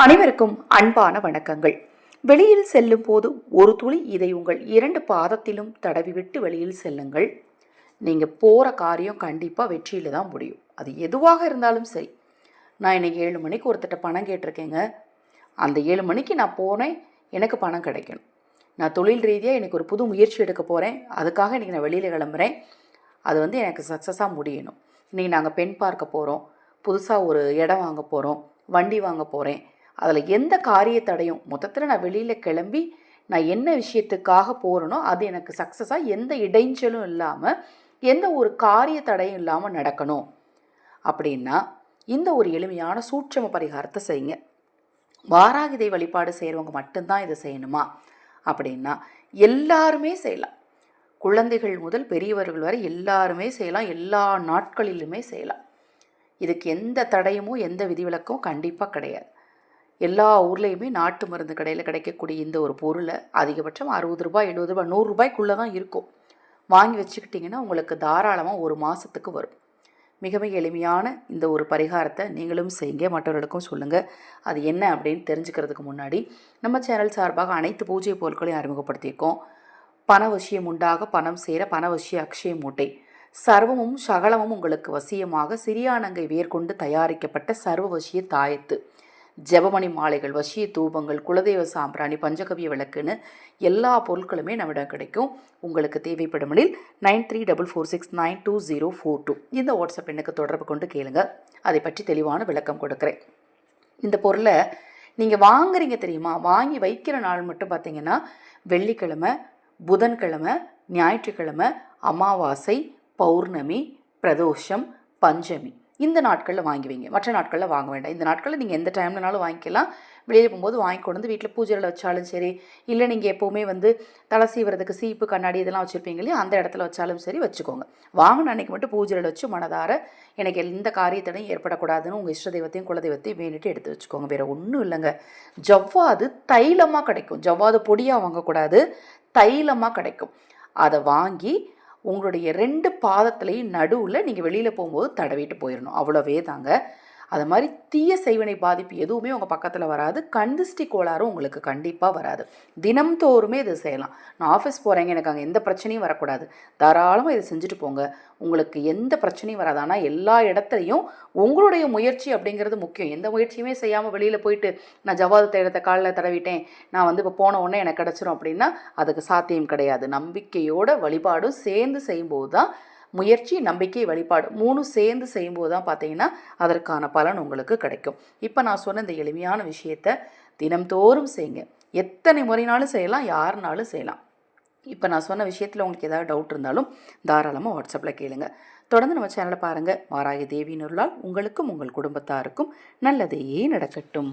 அனைவருக்கும் அன்பான வணக்கங்கள். வெளியில் செல்லும் போது ஒரு துளி இதை உங்கள் இரண்டு பாதத்திலும் தடவிவிட்டு வெளியில் செல்லுங்கள். நீங்கள் போகிற காரியம் கண்டிப்பாக வெற்றியில் தான் முடியும். அது எதுவாக இருந்தாலும் சரி. நான் இன்னைக்கு ஏழு மணிக்கு ஒருத்தட்ட பணம் கேட்டிருக்கேங்க. அந்த ஏழு மணிக்கு நான் போனேன் எனக்கு பணம் கிடைக்கணும். நான் தொழில் ரீதியாக எனக்கு ஒரு புது முயற்சி எடுக்க போகிறேன் அதுக்காக இன்றைக்கி நான் வெளியில் கிளம்புறேன். அது வந்து எனக்கு சக்ஸஸாக முடியணும். இன்றைக்கி நாங்கள் பெண் பார்க்க போகிறோம் புதுசாக ஒரு இடம் வாங்க போகிறோம் வண்டி வாங்க போகிறேன் அதில் எந்த காரிய தடையும் மொத்தத்தில் நான் வெளியில் கிளம்பி நான் என்ன விஷயத்துக்காக போகிறேனோ அது எனக்கு சக்ஸஸாக எந்த இடைஞ்சலும் இல்லாமல் எந்த ஒரு காரிய தடையும் இல்லாமல் நடக்கணும். அப்படின்னா இந்த ஒரு எளிமையான சூட்சம பரிகாரத்தை செய்யுங்க. வாராகிதை வழிபாடு செய்கிறவங்க மட்டும்தான் இதை செய்யணுமா? அப்படின்னா எல்லாருமே செய்யலாம். குழந்தைகள் முதல் பெரியவர்கள் வரை எல்லாருமே செய்யலாம். எல்லா நாட்களிலுமே செய்யலாம். இதுக்கு எந்த தடையுமோ எந்த விதிவிலக்கும் கண்டிப்பாக கிடையாது. எல்லா ஊர்லேயுமே நாட்டு மருந்து கடையில் கிடைக்கக்கூடிய இந்த ஒரு பொருளை அதிகபட்சம் அறுபது ரூபாய் எழுபது ரூபாய் நூறுரூபாய்க்குள்ளே தான் இருக்கும். வாங்கி வச்சுக்கிட்டிங்கன்னா உங்களுக்கு தாராளமாக ஒரு மாதத்துக்கு வரும். மிக மிக எளிமையான இந்த ஒரு பரிகாரத்தை நீங்களும் செய்யுங்க. மற்றவர்களுக்கும் சொல்லுங்கள் அது என்ன அப்படின்னு தெரிஞ்சுக்கிறதுக்கு முன்னாடி நம்ம சேனல் சார்பாக அனைத்து பூஜை பொருட்களையும் அறிமுகப்படுத்தியிருக்கோம். பணவசியம் உண்டாக பணம் சேர பணவசிய அக்ஷய மூட்டை. சர்வமும் சகலமும் உங்களுக்கு வசியமாக சிறியானங்கை வேர்கொண்டு தயாரிக்கப்பட்ட சர்வ வசிய தாயத்து. ஜெபமணி மாலைகள் வசிய தூபங்கள் குலதெய்வ சாம்பிராணி பஞ்சகவிய விளக்குன்னு எல்லா பொருட்களுமே நம்மிடம் கிடைக்கும். உங்களுக்கு தேவைப்படுமெனில் nine three double four six nine two zero four two. இந்த வாட்ஸ்அப் எண்ணுக்கு தொடர்பு கொண்டு கேளுங்க. அதை பற்றி தெளிவான விளக்கம் கொடுக்குறேன். இந்த பொருளை நீங்கள் வாங்குறீங்க தெரியுமா? வாங்கி வைக்கிற நாள் மட்டும் பார்த்தீங்கன்னா வெள்ளிக்கிழமை புதன்கிழமை ஞாயிற்றுக்கிழமை அமாவாசை பௌர்ணமி பிரதோஷம் பஞ்சமி. இந்த நாட்களில் வாங்கி வைங்க மற்ற நாட்களில் வாங்க வேண்டாம். இந்த நாட்களில் நீங்கள் எந்த டைம்லனாலும் வாங்கிக்கலாம். வெளியில் போகும்போது வாங்கி கொண்டு வந்து வீட்டில் பூஜையில் வச்சாலும் சரி இல்லை நீங்கள் எப்போவுமே வந்து தலை சீவுறதுக்கு சீப்பு கண்ணாடி இதெல்லாம் வச்சுருப்பீங்க இல்லையா? அந்த இடத்துல வச்சாலும் சரி வச்சுக்கோங்க. வாங்கின அன்னைக்கு மட்டும் பூஜையில் வச்சு மனதார எனக்கு எந்த காரியத்திலையும் ஏற்படக்கூடாதுன்னு உங்கள் இஷ்ட தெய்வத்தையும் குலதெய்வத்தையும் வேண்டிட்டு எடுத்து வச்சுக்கோங்க. வேறு ஒன்றும் இல்லைங்க. ஜவ்வாது தைலமாக கிடைக்கும். ஜவ்வாது பொடியாக வாங்கக்கூடாது. தைலமாக கிடைக்கும். அதை வாங்கி உங்களுடைய ரெண்டு பாதத்துலேயும் நடுவில் நீங்கள் வெளியில் போகும்போது தடவிட்டு போயிடணும் அவ்வளோவே தாங்க அது மாதிரி தீய செய்வினை பாதிப்பு எதுவுமே உங்கள் பக்கத்தில் வராது. கண்திஷ்டி கோளாறும் உங்களுக்கு கண்டிப்பாக வராது. தினம்தோறுமே இது செய்யலாம். நான் ஆஃபீஸ் போகிறேங்க எனக்கு அங்கே எந்த பிரச்சனையும் வரக்கூடாது. தாராளமாக இதை செஞ்சுட்டு போங்க. உங்களுக்கு எந்த பிரச்சனையும் வராது. ஆனால் எல்லா இடத்துலையும் உங்களுடைய முயற்சி அப்படிங்கிறது முக்கியம். எந்த முயற்சியுமே செய்யாமல் வெளியில் போயிட்டு நான் ஜவாது தேடத்தை காலில் தடவிட்டேன். நான் வந்து இப்போ போன உடனே எனக்கு கிடச்சிரும் அப்படின்னா அதுக்கு சாத்தியம் கிடையாது. நம்பிக்கையோட வழிபாடும் சேர்ந்து செய்யும்போது தான் முயற்சி நம்பிக்கை வழிபாடு மூணும் சேர்ந்து செய்யும்போது தான் பார்த்தீங்கன்னா அதற்கான பலன் உங்களுக்கு கிடைக்கும். இப்போ நான் சொன்ன இந்த எளிமையான விஷயத்த தினம்தோறும் செய்யுங்க. எத்தனை முறைனாலும் செய்யலாம் யாருனாலும் செய்யலாம். இப்போ நான் சொன்ன விஷயத்தில் உங்களுக்கு ஏதாவது டவுட் இருந்தாலும் தாராளமாக வாட்ஸ்அப்பில் கேளுங்க. தொடர்ந்து நம்ம சேனலை பாருங்கள் மாராய தேவி தேவியினுள்ளால் உங்களுக்கும் உங்கள் குடும்பத்தாருக்கும் நல்லதே நடக்கட்டும்.